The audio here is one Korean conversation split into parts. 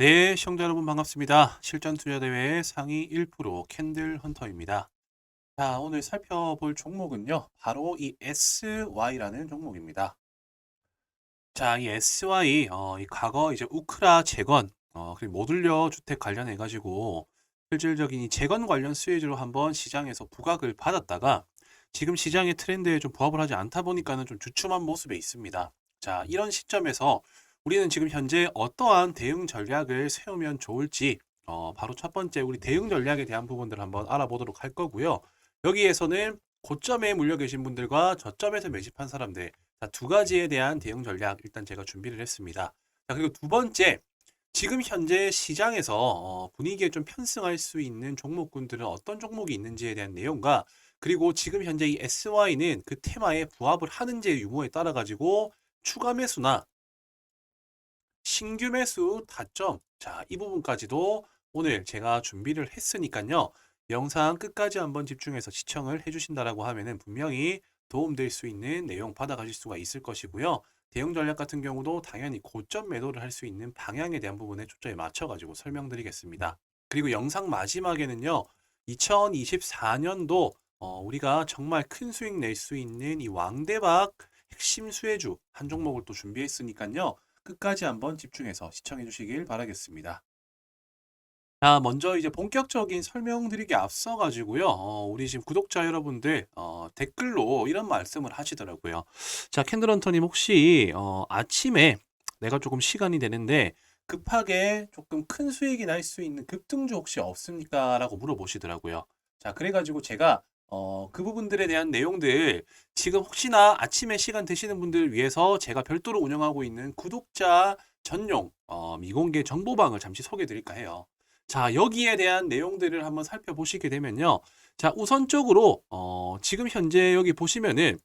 네, 시청자 여러분 반갑습니다. 실전 투자 대회 상위 1% 캔들 헌터입니다. 자, 오늘 살펴볼 종목은요. 바로 이 SY라는 종목입니다. 자, 이 SY 어, 이 과거 이제 우크라 재건 어, 그리고 모듈러 주택 관련해 가지고 실질적인 이 재건 관련 수혜주로 한번 시장에서 부각을 받았다가 지금 시장의 트렌드에 좀 부합을 하지 않다 보니까는 좀 주춤한 모습에 있습니다. 자, 이런 시점에서 우리는 지금 현재 어떠한 대응 전략을 세우면 좋을지 어, 바로 첫 번째 우리 대응 전략에 대한 부분들을 한번 알아보도록 할 거고요. 여기에서는 고점에 물려 계신 분들과 저점에서 매집한 사람들 자, 두 가지에 대한 대응 전략 일단 제가 준비를 했습니다. 자, 그리고 두 번째 지금 현재 시장에서 어, 분위기에 좀 편승할 수 있는 종목군들은 어떤 종목이 있는지에 대한 내용과 그리고 지금 현재 이 SY는 그 테마에 부합을 하는지의 유무에 따라 가지고 추가 매수나 신규 매수 타점. 자, 이 부분까지도 오늘 제가 준비를 했으니까요. 영상 끝까지 한번 집중해서 시청을 해주신다라고 하면은 분명히 도움될 수 있는 내용 받아가실 수가 있을 것이고요. 대응 전략 같은 경우도 당연히 고점 매도를 할 수 있는 방향에 대한 부분에 초점에 맞춰가지고 설명드리겠습니다. 그리고 영상 마지막에는요. 2024년도 어, 우리가 정말 큰 수익 낼 수 있는 이 왕대박 핵심 수혜주 한 종목을 또 준비했으니까요. 끝까지 한번 집중해서 시청해 주시길 바라겠습니다. 자, 먼저 이제 본격적인 설명드리기 앞서 가지고요. 어, 우리 지금 구독자 여러분들 어, 댓글로 이런 말씀을 하시더라고요. 자, 캔들헌터님 혹시 어, 아침에 내가 조금 시간이 되는데 급하게 조금 큰 수익이 날 수 있는 급등주 혹시 없습니까? 라고 물어보시더라고요. 자, 그래가지고 제가 어, 그 부분들에 대한 내용들 지금 혹시나 아침에 시간 되시는 분들을 위해서 제가 별도로 운영하고 있는 구독자 전용 어, 미공개 정보방을 잠시 소개해 드릴까 해요. 자, 여기에 대한 내용들을 한번 살펴보시게 되면요. 자, 우선적으로 어, 지금 현재 여기 보시면은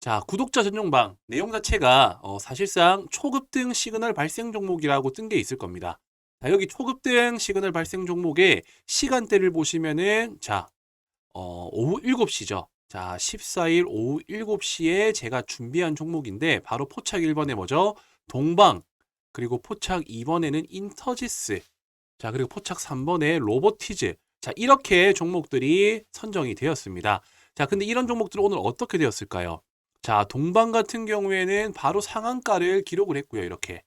자, 구독자 전용방 내용 자체가 어, 사실상 초급등 시그널 발생 종목이라고 뜬 게 있을 겁니다. 자, 여기 초급등 시그널 발생 종목의 시간대를 보시면은 자, 어, 오후 7시죠. 자, 14일 오후 7시에 제가 준비한 종목인데 바로 포착 1번에 뭐죠? 동방 그리고 포착 2번에는 인터지스 자, 그리고 포착 3번에 로보티즈 자, 이렇게 종목들이 선정이 되었습니다. 자, 근데 이런 종목들은 오늘 어떻게 되었을까요? 자, 동방 같은 경우에는 바로 상한가를 기록을 했고요. 이렇게.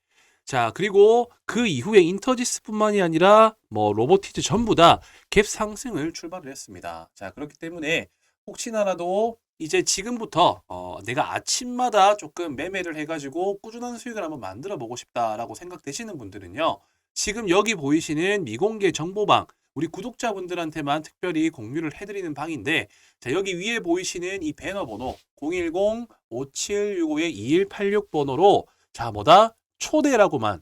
자, 그리고 그 이후에 인터지스뿐만이 아니라 뭐 로보티즈 전부 다 갭 상승을 출발을 했습니다. 자, 그렇기 때문에 혹시나라도 이제 지금부터 어, 내가 아침마다 조금 매매를 해가지고 꾸준한 수익을 한번 만들어 보고 싶다라고 생각되시는 분들은요. 지금 여기 보이시는 미공개 정보방 우리 구독자분들한테만 특별히 공유를 해드리는 방인데 자 여기 위에 보이시는 이 배너 번호 010-5765-2186 번호로 자 뭐다 초대라고만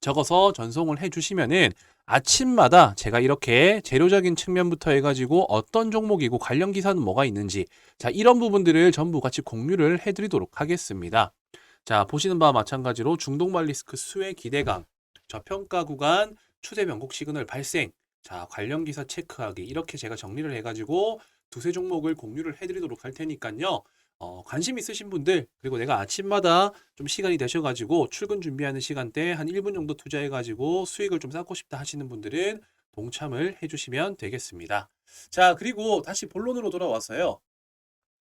적어서 전송을 해주시면은 아침마다 제가 이렇게 재료적인 측면부터 해가지고 어떤 종목이고 관련 기사는 뭐가 있는지 자 이런 부분들을 전부 같이 공유를 해드리도록 하겠습니다. 자 보시는 바와 마찬가지로 중동발 리스크 수혜 기대감 저평가 구간 추세 변곡 시그널 발생 자 관련 기사 체크하기 이렇게 제가 정리를 해가지고 두세 종목을 공유를 해드리도록 할 테니까요. 어, 관심 있으신 분들 그리고 내가 아침마다 좀 시간이 되셔가지고 출근 준비하는 시간대 한 1분 정도 투자해가지고 수익을 좀 쌓고 싶다 하시는 분들은 동참을 해주시면 되겠습니다. 자 그리고 다시 본론으로 돌아와서요.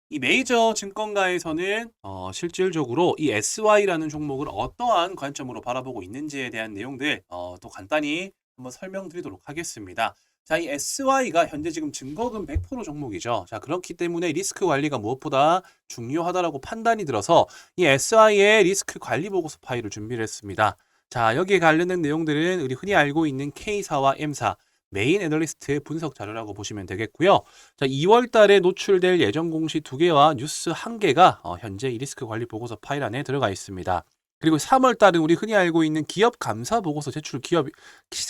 이 메이저 증권가에서는 어, 실질적으로 이 SY라는 종목을 어떠한 관점으로 바라보고 있는지에 대한 내용들 어, 또 간단히 한번 설명드리도록 하겠습니다. 자, 이 SY가 현재 지금 증거금 100% 종목이죠. 자, 그렇기 때문에 리스크 관리가 무엇보다 중요하다라고 판단이 들어서 이 SY의 리스크 관리 보고서 파일을 준비를 했습니다. 자, 여기에 관련된 내용들은 우리 흔히 알고 있는 K사와 M사 메인 애널리스트의 분석 자료라고 보시면 되겠고요. 자, 2월 달에 노출될 예정 공시 두 개와 뉴스 한 개가 어, 현재 이 리스크 관리 보고서 파일 안에 들어가 있습니다. 그리고 3월 달은 우리 흔히 알고 있는 기업 감사 보고서 제출 기업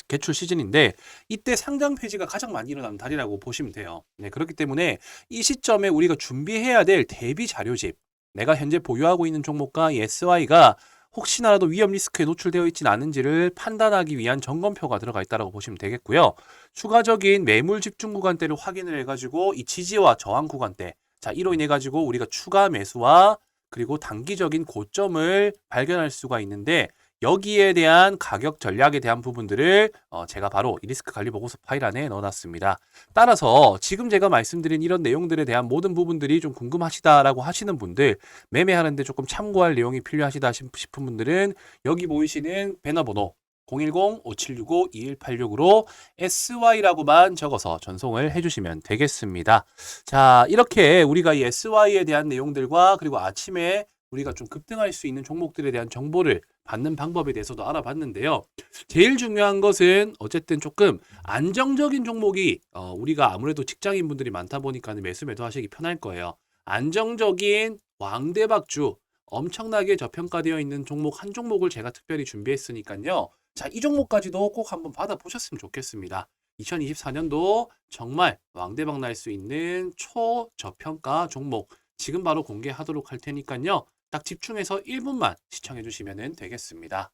개출 시즌인데 이때 상장 폐지가 가장 많이 일어나는 달이라고 보시면 돼요. 네, 그렇기 때문에 이 시점에 우리가 준비해야 될 대비 자료집 내가 현재 보유하고 있는 종목과 이 SY가 혹시나라도 위험 리스크에 노출되어 있지는 않은지를 판단하기 위한 점검표가 들어가 있다고 보시면 되겠고요. 추가적인 매물 집중 구간대를 확인을 해가지고 이 지지와 저항 구간대 자 이로 인해 가지고 우리가 추가 매수와 그리고 단기적인 고점을 발견할 수가 있는데 여기에 대한 가격 전략에 대한 부분들을 어, 제가 바로 이 리스크 관리 보고서 파일 안에 넣어놨습니다. 따라서 지금 제가 말씀드린 이런 내용들에 대한 모든 부분들이 좀 궁금하시다라고 하시는 분들, 매매하는데 조금 참고할 내용이 필요하시다 싶은 분들은 여기 보이시는 배너 번호 010-5765-2186으로 SY라고만 적어서 전송을 해주시면 되겠습니다. 자, 이렇게 우리가 이 SY에 대한 내용들과 그리고 아침에 우리가 좀 급등할 수 있는 종목들에 대한 정보를 받는 방법에 대해서도 알아봤는데요. 제일 중요한 것은 어쨌든 조금 안정적인 종목이 어, 우리가 아무래도 직장인 분들이 많다 보니까 매수 매도하시기 편할 거예요. 안정적인 왕대박주 엄청나게 저평가되어 있는 종목 한 종목을 제가 특별히 준비했으니까요. 자, 이 종목까지도 꼭 한번 받아보셨으면 좋겠습니다. 2024년도 정말 왕대박 날 수 있는 초저평가 종목 지금 바로 공개하도록 할 테니까요. 딱 집중해서 1분만 시청해 주시면 되겠습니다.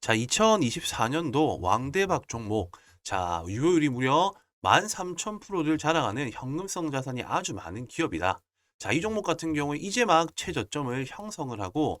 자, 2024년도 왕대박 종목. 자, 유효율이 무려 13,000%를 자랑하는 현금성 자산이 아주 많은 기업이다. 자, 이 종목 같은 경우에 이제 막 최저점을 형성을 하고